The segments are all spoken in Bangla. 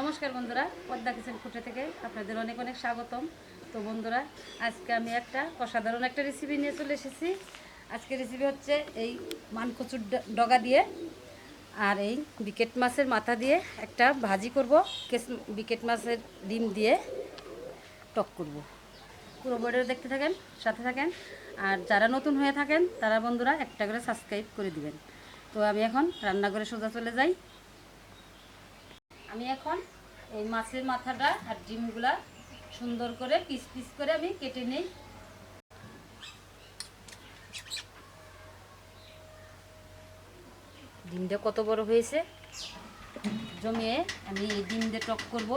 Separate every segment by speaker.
Speaker 1: নমস্কার বন্ধুরা, পদ্মা কিচেন ফুটে থেকে আপনাদের অনেক অনেক স্বাগতম। তো বন্ধুরা, আজকে আমি একটা অসাধারণ একটা রেসিপি নিয়ে চলে এসেছি। আজকে রেসিপি হচ্ছে এই মানকচুর ডগা দিয়ে আর এই বিকেট মাছের মাথা দিয়ে একটা ভাজি করব, কেস বিকেট মাছের ডিম দিয়ে টক করব। পুরো ভিডিও দেখতে থাকেন, সাথে থাকেন। আর যারা নতুন হয়ে থাকেন, তারা বন্ধুরা একটা করে সাবস্ক্রাইব করে দিবেন। তো আমি এখন রান্নাঘরে সোজা চলে যাই। আমি এখন এই মাছের মাথাটা আর ডিমগুলা সুন্দর করে পিস পিস করে আমি কেটে নেই। ডিমটা কত বড় হয়েছে? জমিয়ে আমি এই ডিম দিয়ে টক করব।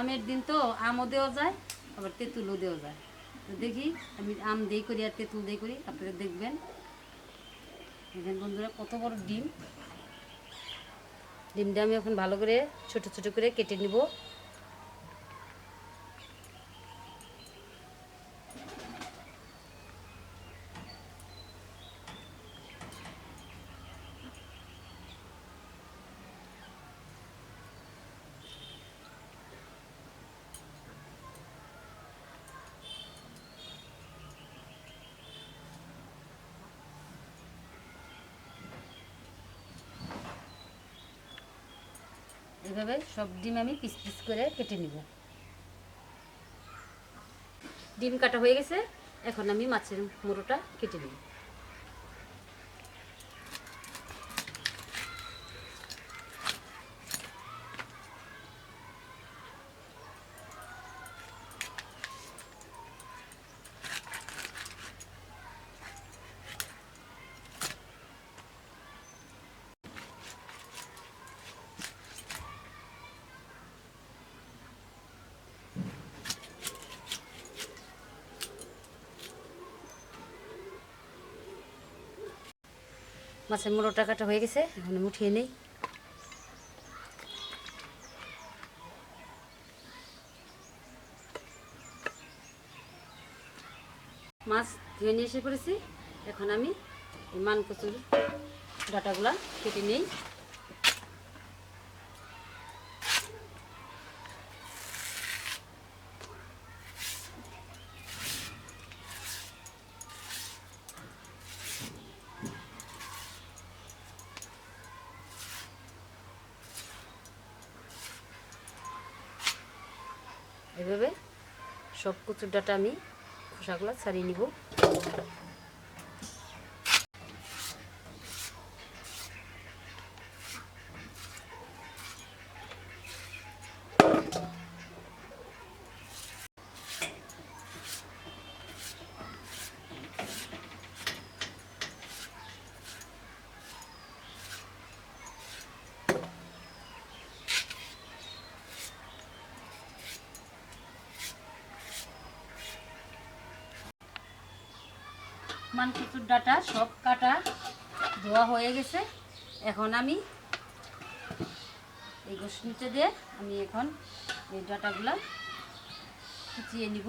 Speaker 1: আমের দিন তো আমও দেওয়া যায়, আবার তেঁতুলও দেওয়া যায়। তো দেখি, আমি আম দেই করি আর তেঁতুল দেই করি, আপনারা দেখবেন। বন্ধুরা, কত বড় ডিম। ডিমটা আমি এখন ভালো করে ছোট ছোট করে কেটে নিব। এভাবে সব ডিম আমি পিস পিস করে কেটে নিব। ডিম কাটা হয়ে গেছে, এখন আমি মাছের মুড়োটা কেটে নিব। মাছের মূল টাকাটা হয়ে গেছে, এখন উঠিয়ে নেই। মাছ ধুয়ে নিয়ে এসে পড়েছি। এখন আমি এই মানকচুর ডাটাগুলা কেটে নেই। এভাবে সব কচুর ডাটা আমি খোসাগুলো ছাড়িয়ে নিব। মানকচুর ডাটা সব কাটা ধোয়া হয়ে গেছে। এখন আমি এই গোষ্ঠীতে দিয়ে আমি এখন এই ডাটাগুলো কুচিয়ে নিব।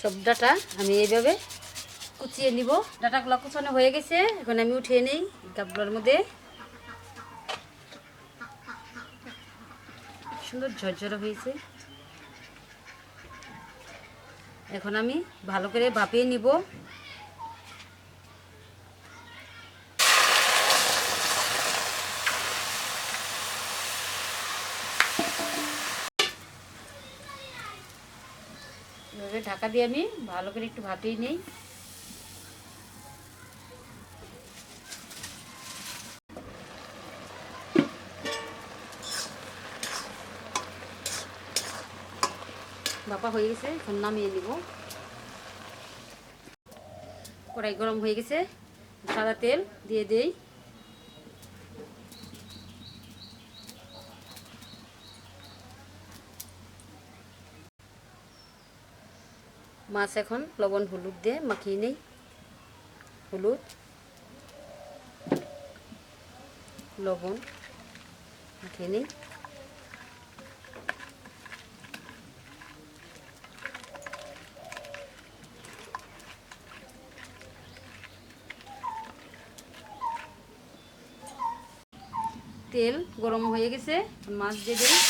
Speaker 1: সব ডাটা আমি এইভাবে কুচিয়ে নিব। ডাটাগুলো কুচানো হয়ে গেছে, এখন আমি উঠিয়ে নিই গাবলার মধ্যে। সুন্দর ঝরঝর হয়েছে। এখন আমি ভালো করে ভাপিয়ে নিব। ঢাকা দিয়ে আমি ভালো করে একটু ভাপিয়ে নিই। ভাপা হয়ে গেছে, এখন নামিয়ে নিব। কড়াই গরম হয়ে গেছে, সাদা তেল দিয়ে দেয় মাছ এখন লবণ হলুদ দিয়ে মাখিয়ে নেই। হলুদ, লবণ মাখিয়ে নিই। তেল গরম হয়ে গেছে, মাছ দিয়ে দিই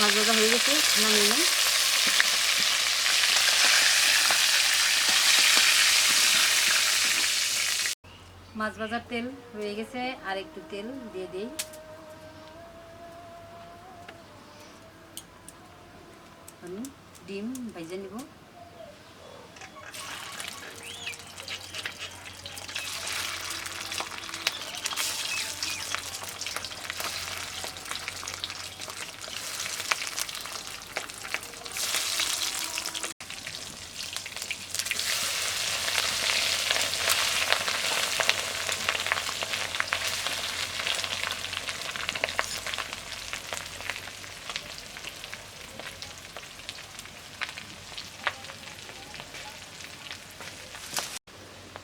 Speaker 1: মাছ ভাজা হয়ে গেছে, নামিয়ে নিই। মাছ ভাজার তেল হয়ে গেছে, আর একটু তেল দিয়ে দিই। আমি ডিম ভেজে নিব।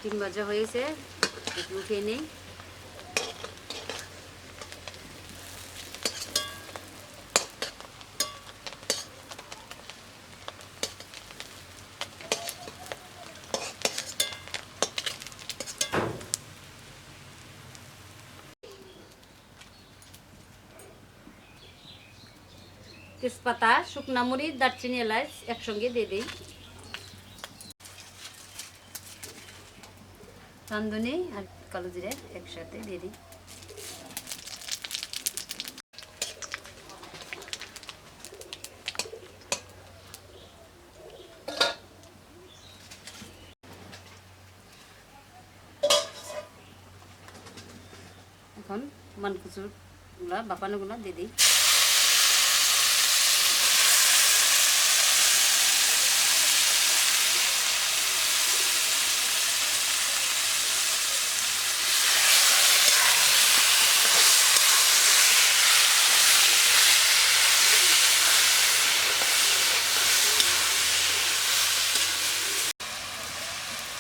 Speaker 1: ডিম ভাজা হয়েছে একটু উঠিয়ে নেই। তেজপাতা শুকনা মরিচ দারচিনি এলাচ একসঙ্গে দিয়ে দিই। রাঁধুনি আর কালো জিরে একসাথে দিয়ে দিই। এখন মানকুচুরগুলা বাপানোগুলা দিয়ে দিই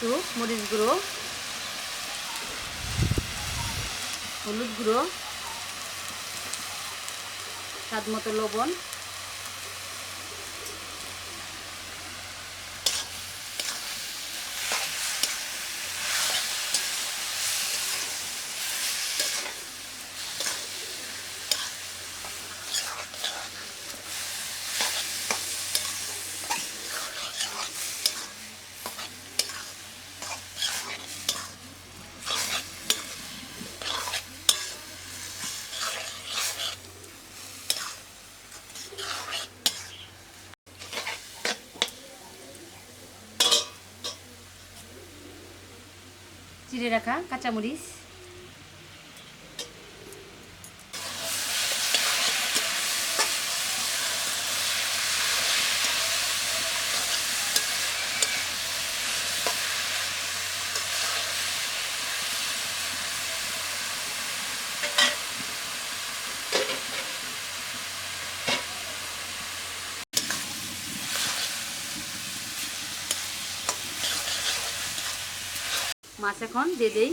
Speaker 1: একটু মরিচ গুঁড়ো হলুদ গুঁড়ো স্বাদ মতো লবণ চিড়ে রাখা কাঁচামরিচ। মাছ এখন দিয়ে দেই।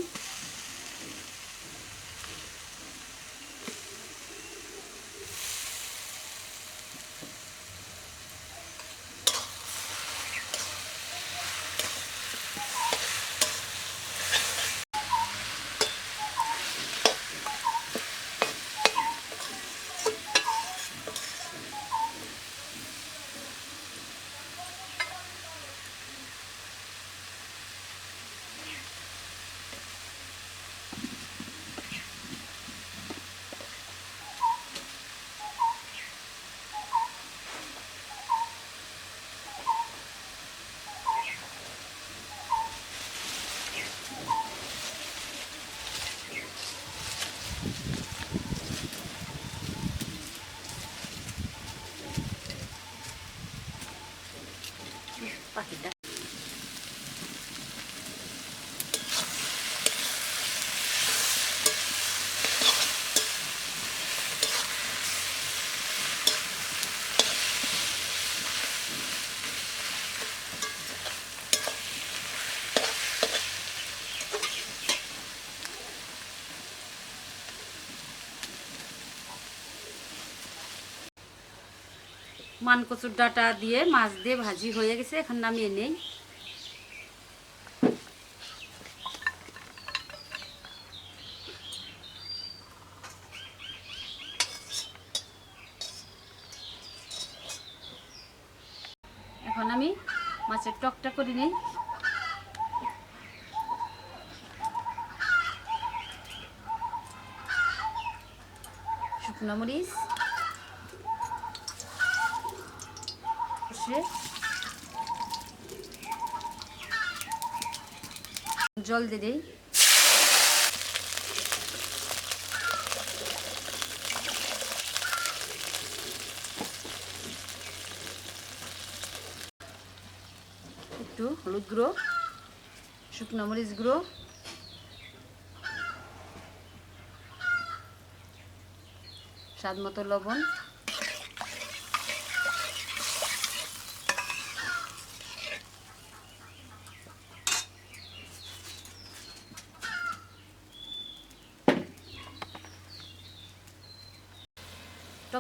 Speaker 1: মানকচুর ডাটা দিয়ে মাছ দিয়ে ভাজি হয়ে গেছে, এখন নামিয়ে নেই। এখন আমি মাছের টকটা করে নিই। শুকনো মরিচ সর্ষে জল দিয়ে দিই। একটু হলুদ গুঁড়ো শুকনো মরিচ গুঁড়ো। স্বাদ মতো লবণ।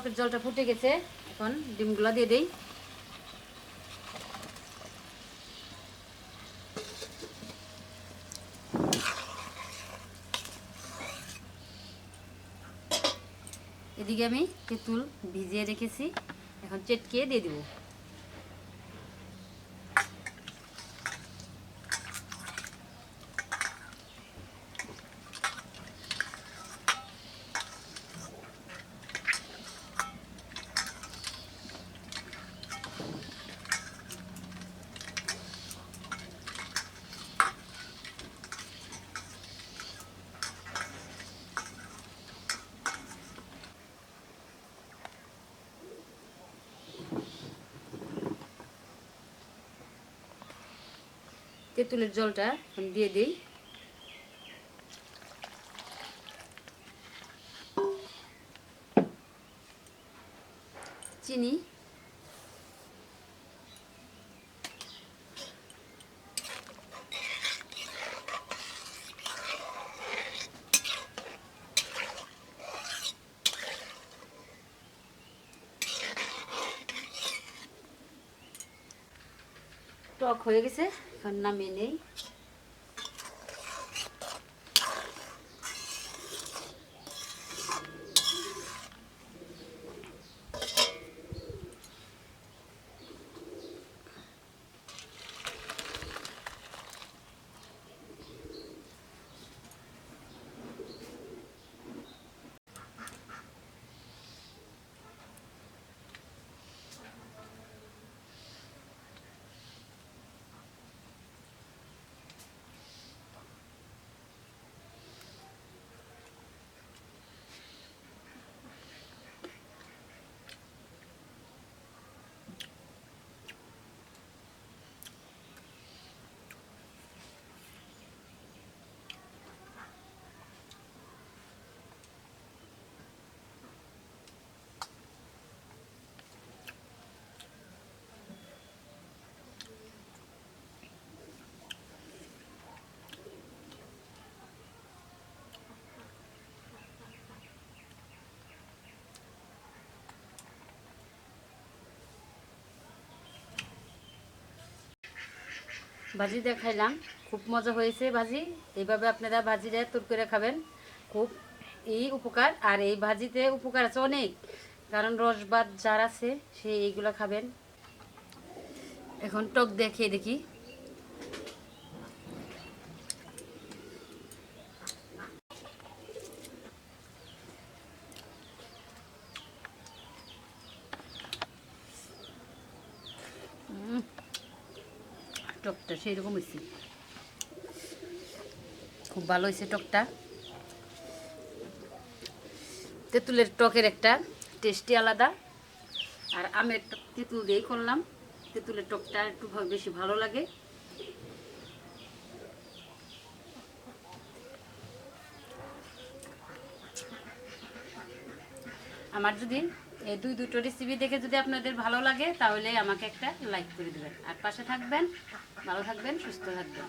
Speaker 1: টকের জলটা ফুটে গেছে। এখন ডিমগুলো দিয়ে দিই। এদিকে আমি তেঁতুল ভিজিয়ে রেখেছি। এখন চেটকে দিয়ে দেবো। তেঁতুলের জলটা দিয়ে দিই। চিনি। টক হয়ে গেছে। এখন নামিয়ে নেই। ভাজি দেখাইলাম। খুব মজা হয়েছে ভাজি। এইভাবে আপনারা ভাজিটা তোর করে খাবেন। খুব এই উপকার। আর এই ভাজিতে উপকার আছে অনেক। কারণ রসবাদ যার আছে, সে এইগুলো খাবেন। এখন টক দেখে দেখি উম, টকটা সেই রকম হয়েছে খুব ভালো হয়েছে টকটা। তেঁতুলের টকের একটা টেস্টি আলাদা। আর আমের তেঁতুল দিয়েই করলাম। তেঁতুলের টকটা একটু বেশি ভালো লাগে। আমার যদি এই দুই দুটো রেসিপি দেখে যদি আপনাদের ভালো লাগে, তাহলে আমাকে একটা লাইক করে দেবেন। আর পাশে থাকবেন, ভালো থাকবেন, সুস্থ থাকবেন।